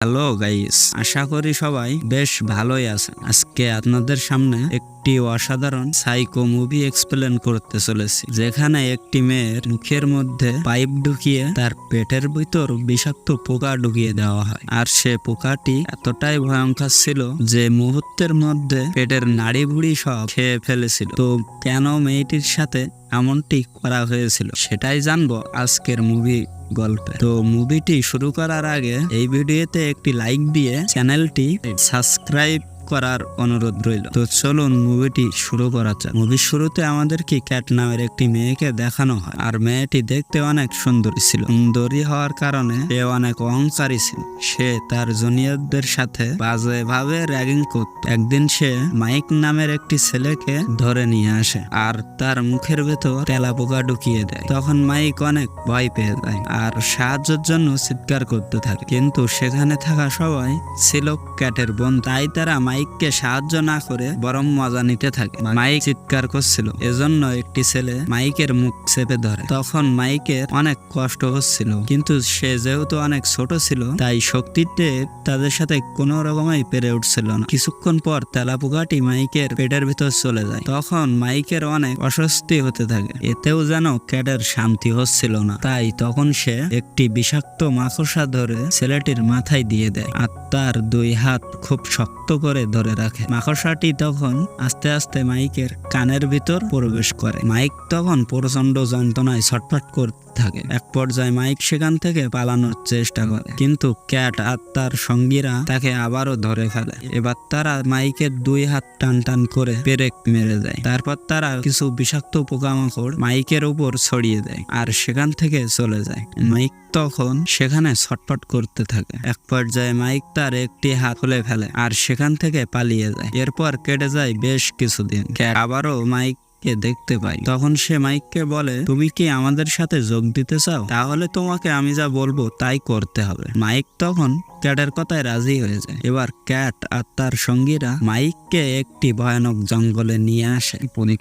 Hello guys আশা করি সবাই বেশ ভালোই আছেন। আজকে আপনাদের সামনে একটি অসাধারণ সাইকো মুভি এক্সপ্লেন করতে চলেছি। যেখানে একটি মেয়ের মুখের মধ্যে পাইপ ঢুকিয়ে তার পেটের ভিতর বিষাক্ত পোকা ঢুকিয়ে দেওয়া হয়। আর সে পোকাটি এতটাই ভয়ঙ্কর ছিল যে মুহূর্তের মধ্যে পেটের নাড়ি ভুড়ি সব খেয়ে ফেলেছিল। তো কেন মেয়েটির সাথে এমনটি করা হয়েছিল সেটাই জানব আজকের মুভি গল্পে। তো মুভিটি শুরু করার আগে এই ভিডিওতে একটি লাইক দিয়ে চ্যানেলটি সাবস্ক্রাইব করার অনুরোধ রইল। তো চলুন মুভিটি শুরু করা যাক। মুভির শুরুতে আমাদেরকে ক্যাট নামের একটি মেয়েকে দেখানো হয়। আর মেয়েটি দেখতে অনেক সুন্দরী ছিল। সুন্দরী হওয়ার কারণে সে অনেক অহংকারী ছিল। সে তার জুনিয়রদের সাথে বাজে ভাবে র্যাগিং করত। একদিন সে মাইক নামের একটি ছেলেকে ধরে নিয়ে আসে আর তার মুখের ভেতর তেলা পোকা ঢুকিয়ে দেয়। তখন মাইক অনেক ভয় পেয়ে যায় আর সাহায্যের জন্য চিৎকার করতে থাকে। কিন্তু সেখানে থাকা সবাই ছিল ক্যাটের বোন। তাই তারা মাইককে সাহায্য না করে বরং মজা নিতে থাকে। মাইক চিৎকার করছিল। এজন্য একটি ছেলে মাইকের মুখ চেপে ধরে। তখন মাইকের অনেক কষ্ট হচ্ছিল। কিন্তু সে যেহেতু অনেক ছোট ছিল, তাই শক্তিতে তাদের সাথে কোনো রকমই পেরে উঠছিল না। কিছুক্ষণ পর তেলাপোকাটি মাইকের পেটের ভিতর চলে যায়। তখন মাইকের অনেক অস্বস্তি হতে থাকে। এতেও যেন ক্যাটের শান্তি হচ্ছিল না। তাই তখন সে একটি বিষাক্ত মাকড়সা ধরে ছেলেটির মাথায় দিয়ে দেয়। আর তার দুই হাত খুব শক্ত করে ধরে রাখে। মাকড়সাটি তখন আস্তে আস্তে মাইকের কানের ভিতর প্রবেশ করে। মাইক তখন প্রচণ্ড যন্ত্রণায় ছটফট করতে। থাকে। এক পর্যায়ে মাইক সেখান থেকে পালানোর চেষ্টা করে। কিন্তু ক্যাট আর তার সঙ্গীরা তাকে আবারও ধরে ফেলে। এবার তারা মাইকের দুই হাত টান টান করে পেরেক মেরে দেয়। তারপর তারা কিছু বিষাক্ত পোকামাকড় মাইকের উপর ছড়িয়ে দেয় আর সেখান থেকে চলে যায়। মাইক তখন সেখানে ছটফট করতে থাকে। এক পর্যায়ে মাইক তার একটি হাত খুলে ফেলে আর সেখান থেকে পালিয়ে যায়। এরপর কেটে যায় বেশ কিছুদিন। আবারও মাইক কে দেখতে পাই। তখন সে মাইককে বলে, তুমি কি আমাদের সাথে যোগ দিতে চাও? তাহলে তোমাকে আমি যা বলব তাই করতে হবে। মাইক তখন ক্যাটের কথায় রাজি হয়ে যায়। এবার ক্যাট আর তার সঙ্গীরা মাইককে একটি ভয়ানক জঙ্গলে নিয়ে আসে।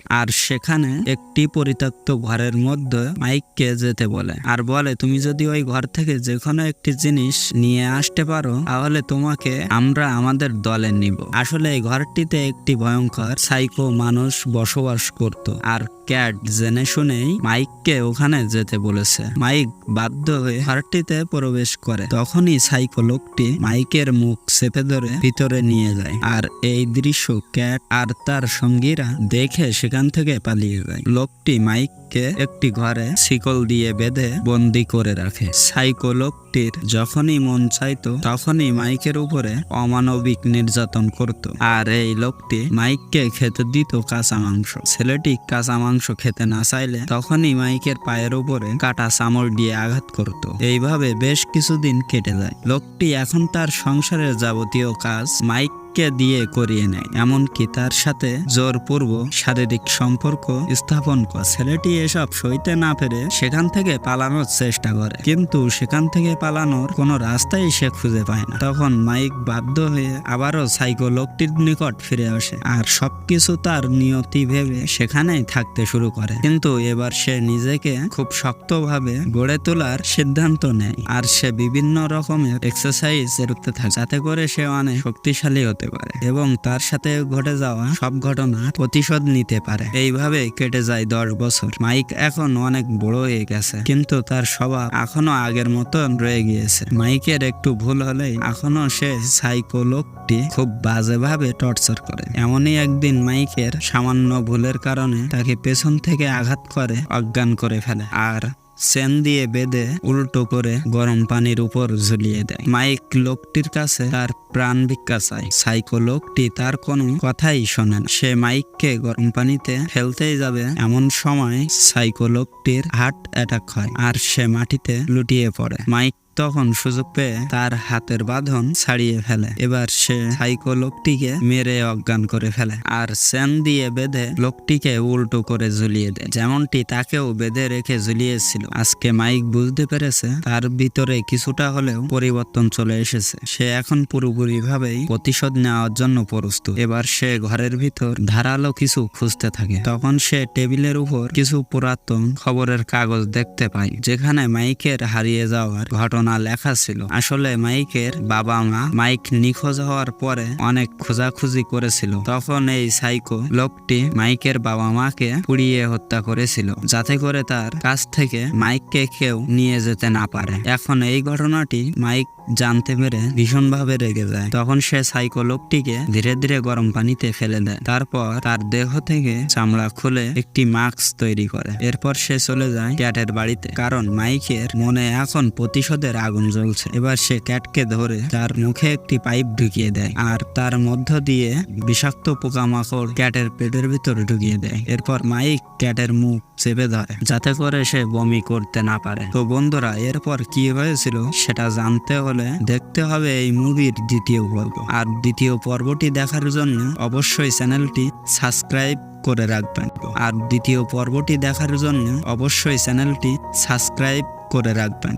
আর সেখানে একটি পরিত্যক্ত ঘরের মধ্যে মাইককে যেতে বলে। আর বলে, তুমি যদি ওই ঘর থেকে যে কোনো একটি জিনিস নিয়ে আসতে পারো, তাহলে তোমাকে আমরা আমাদের দলে নিব। আসলে এই ঘরটিতে একটি ভয়ঙ্কর সাইকো মানুষ বসবাস করত। আর ক্যাট জেনে শুনেই মাইককে ওখানে যেতে বলেছে। মাইক বাধ্য হয়ে ঘরটিতে প্রবেশ করে। তখনই সাইকো লোকটি মাইকের মুখ চেপে ধরে ভিতরে নিয়ে যায়। আর এই দৃশ্য ক্যাট আর তার সঙ্গীরা দেখে সেখান থেকে পালিয়ে যায়। লোকটি মাইককে একটি ঘরে শিকল দিয়ে বেঁধে বন্দি করে রাখে। সাইকো লোকটির যখনই মন চাইত, তখনই মাইকের উপরে অমানবিক নির্যাতন করত। আর এই লোকটি মাইককে খেতে দিত কাঁচা মাংস। ছেলেটি কাঁচা মাংস খেতে না চাইলে তখনই মাইকের পায়ের উপরে কাটা চামড় দিয়ে আঘাত করত। এইভাবে বেশ কিছুদিন কেটে যায়। লোকটি এখন তার সংসারের যাবতীয় কাজ মাইক কে দিয়ে করিয়ে নেয়। এমনকি তার সাথে জোরপূর্ব শারীরিক সম্পর্ক স্থাপন করে। ছেলেটি এসব সইতে না পেরে সেখান থেকে পালানোর চেষ্টা করে। কিন্তু সেখান থেকে পালানোর কোনো রাস্তাই সে খুঁজে পায় না। তখন মাইক বাধ্য হয়ে আবারও সাইকো লোকটির নিকট ফিরে আসে। আর সবকিছু তার নিয়তি ভেবে সেখানেই থাকতে শুরু করে। কিন্তু এবার সে নিজেকে খুব শক্তভাবে গড়ে তোলার সিদ্ধান্ত নেয়। আর সে বিভিন্ন রকমের এক্সারসাইজ করতে থাকে। যাতে করে সে অনেক শক্তিশালী হতে পারে। এবং তার সাথে ঘটে যাওয়া সব ঘটনা প্রতিশোধ নিতে পারে। এইভাবে কেটে যায় দশ বছর। মাইক এখন অনেক বড় হয়ে গেছে, কিন্তু তার স্বভাব এখনও আগের মতন রয়ে গিয়েছে। মাইকের একটু ভুল হলেই এখনও সে সাইকো লোকটি খুব বাজেভাবে টর্চার করে। এমনই একদিন মাইকের সামান্য ভুলের কারণে তাকে পেছন থেকে আঘাত করে, অজ্ঞান করে ফেলে। আর সেন দিয়ে বেঁধে উল্টো করে গরম পানির উপর ঝুলিয়ে দেয়। মাইক লোকটির কাছে তার প্রাণ ভিক্ষা চায়। সাইকো লোকটি তার কোনো কথাই শোনে না। সে মাইককে গরম পানিতে ফেলতেই যাবে এমন সময় সাইকো লোকটির হার্ট অ্যাটাক হয় আর সে মাটিতে লুটিয়ে পড়ে। মাইক তখন সুযোগ পেয়ে তার হাতের বাঁধন ছাড়িয়ে ফেলে। এবার সে সাইকো লোকটিকে মেরে অজ্ঞান করে ফেলে আর সেন দিয়ে বেঁধে লোকটিকে উল্টো করে ঝুলিয়ে দেয়। যেমনটি তাকেও বেঁধে রেখে ঝুলিয়েছিল। আজকে মাইক বুঝতে পেরেছে, তার ভিতরে কিছুটা হলেও পরিবর্তন চলে এসেছে। সে এখন পুরোপুরি ভাবেই প্রতিশোধ নেওয়ার জন্য প্রস্তুত। এবার সে ঘরের ভিতর ধারালো কিছু খুঁজতে থাকে। তখন সে টেবিলের উপর কিছু পুরাতন খবরের কাগজ দেখতে পায়, যেখানে মাইকের হারিয়ে যাওয়ার ঘটনা ঠিকানা লেখা ছিল। আসলে মাইকের বাবা মা মাইক নিখোঁজ হওয়ার পরে অনেক খোঁজাখুঁজি করেছিল। তখন এই সাইকো লোকটি মাইকের বাবা মাকে পুড়িয়ে হত্যা করেছিল, যাতে করে তার কাছ থেকে মাইককে কেউ নিয়ে যেতে না পারে। এখন এই ঘটনাটি মাইক জানতে পেরে ভীষণভাবে রেগে যায়। তখন সে সাইকো লোকটিকে ধীরে ধীরে গরম পানিতে ফেলে দেয়। তারপর তার দেহ থেকে চামড়া খুলে একটি মাস্ক তৈরি করে। এরপর সে চলে যায় ক্যাটের বাড়িতে। কারণ মাইকের মনে এখন প্রতিশোধের আগুন জ্বলছে। এবার সে ক্যাটকে ধরে তার মুখে একটি পাইপ ঢুকিয়ে দেয় আর তার মধ্য দিয়ে বিষাক্ত পোকামাকড় ক্যাটের পেটের ভিতর ঢুকিয়ে দেয়। এরপর মাইক ক্যাটের মুখ চেপে ধরে, যাতে করে সে বমি করতে না পারে। তো বন্ধুরা, এরপর কি হয়েছিল সেটা জানতে হলে দেখতে হবে এই মুভির দ্বিতীয় পর্ব। আর দ্বিতীয় পর্বটি দেখার জন্য অবশ্যই চ্যানেলটি সাবস্ক্রাইব করে রাখবেন। আর দ্বিতীয় পর্বটি দেখার জন্য অবশ্যই চ্যানেলটি সাবস্ক্রাইব করে রাখবেন।